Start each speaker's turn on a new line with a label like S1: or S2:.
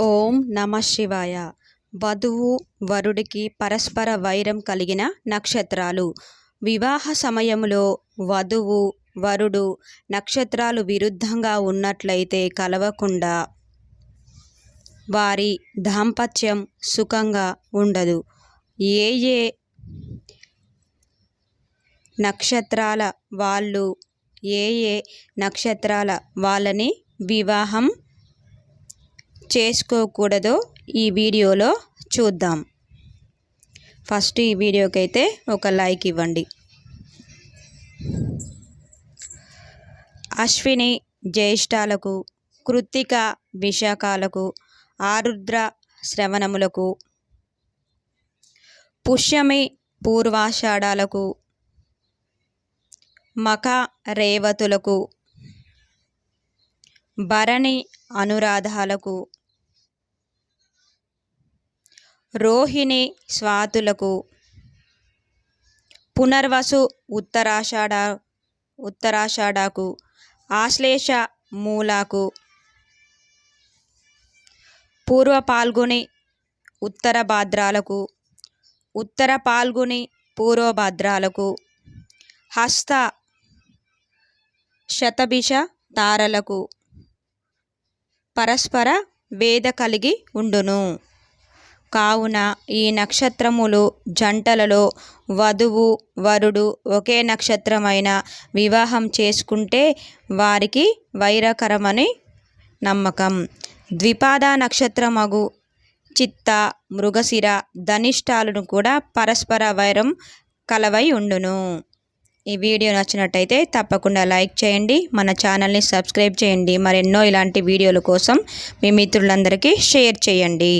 S1: ఓం నమ శివాయ. వధువు వరుడికి పరస్పర వైరం కలిగిన నక్షత్రాలు. వివాహ సమయంలో వధువు వరుడు నక్షత్రాలు విరుద్ధంగా ఉన్నట్లయితే కలవకుండా వారి దాంపత్యం సుఖంగా ఉండదు. ఏ ఏ నక్షత్రాల వాళ్ళు ఏ ఏ నక్షత్రాల వాళ్ళని వివాహం చేసుకోకూడదో ఈ వీడియోలో చూద్దాం. ఫస్ట్ ఈ వీడియోకి అయితే ఒక లైక్ ఇవ్వండి. అశ్విని జ్యేష్ఠాలకు కృత్తిక విశాఖాలకు ఆరుద్ర శ్రవణములకు పుష్యమి పూర్వాషాఢాలకు మక రేవతులకు భరణి అనురాధాలకు రోహిణి స్వాతులకు పునర్వసు ఉత్తరాషాఢ ఉత్తరాషాఢకు ఆశ్లేష మూలాకు పూర్వ పాల్గొని ఉత్తర భాద్రాలకు ఉత్తర పాల్గొని పూర్వ భాద్రాలకు హస్త శతభిష తారలకు పరస్పర వేద కలిగి ఉండును. కావున ఈ నక్షత్రములు జంటలలో వధువు వరుడు ఒకే నక్షత్రమైన వివాహం చేసుకుంటే వారికి వైరకరమని నమ్మకం. ద్విపాద నక్షత్రమగు చిత్త మృగశిర ధనిష్టాలను కూడా పరస్పర వైరం కలవై ఉండును. ఈ వీడియో నచ్చినట్టయితే తప్పకుండా లైక్ చేయండి మన ఛానల్ని సబ్స్క్రైబ్ చేయండి మరెన్నో ఇలాంటి వీడియోల కోసం మీ మిత్రులందరికీ షేర్ చేయండి.